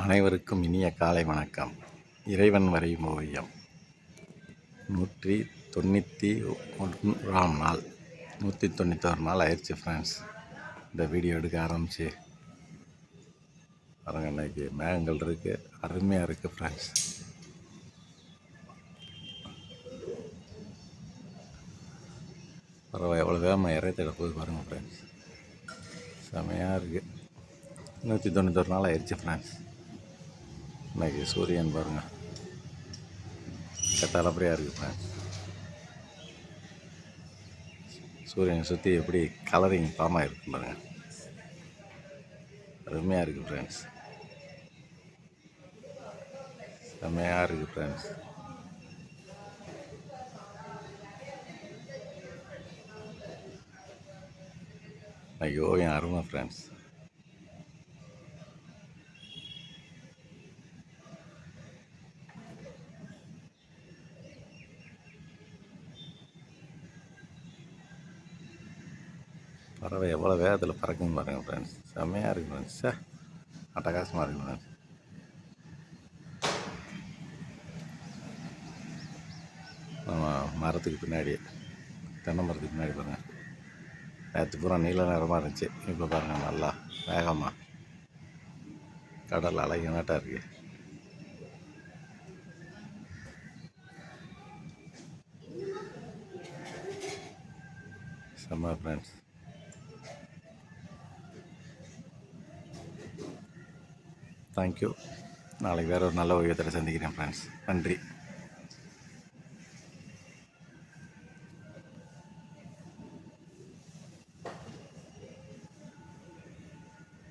அனைவருக்கும் இனிய காலை வணக்கம். இறைவன் வரையும் ஓவியம். நூற்றி தொண்ணூற்றி ஒன்றாம் நாள். நூற்றி தொண்ணூத்தொரு நாள் ஆயிடுச்சு ஃப்ரெண்ட்ஸ் இந்த வீடியோ எடுக்க ஆரம்பிச்சு. பாருங்க இன்றைக்கி மேகங்கள் இருக்குது அருமையாக இருக்குது ஃப்ரெண்ட்ஸ் பரவாயில்ல எவ்வளோ வேகமாக இறை தேட பாருங்கள் ஃப்ரெண்ட்ஸ் செமையாக இருக்குது நூற்றி தொண்ணூத்தொரு நாள் ஆயிடுச்சு ஃப்ரெண்ட்ஸ் இன்றைக்கி சூரியன் பாருங்கள் கட்டாலப்படியாக இருக்குது ஃப்ரெண்ட்ஸ் சூரியனை சுற்றி எப்படி கலரிங் ஃபார்ம் இருக்கு பாருங்கள் அருமையாக இருக்குது ஃப்ரெண்ட்ஸ் செம்மையாக இருக்குது ஃப்ரெண்ட்ஸ் ஐயோ என் அருமை ஃப்ரெண்ட்ஸ் பறவை எவ்வளோ வேகத்தில் பறக்குன்னு பாருங்கள் ஃப்ரெண்ட்ஸ் செம்மையாக இருக்குது ஃப்ரெண்ட்ஸ் சார் அட்டகாசமாக இருக்குது ஃப்ரெண்ட்ஸ் நம்ம மரத்துக்கு பின்னாடி தென்னை மரத்துக்கு பின்னாடி பாருங்கள் நேற்று பூரா நீல நிறமாக இருந்துச்சு. இப்போ பாருங்கள் நல்லா வேகமாக கடல் அழகு நாட்டாக இருக்குது செம்ம ஃப்ரெண்ட்ஸ் தேங்க்யூ நாளைக்கு வேறு ஒரு நல்ல ஓவியத்தில் சந்திக்கிறேன் ஃப்ரெண்ட்ஸ் நன்றி.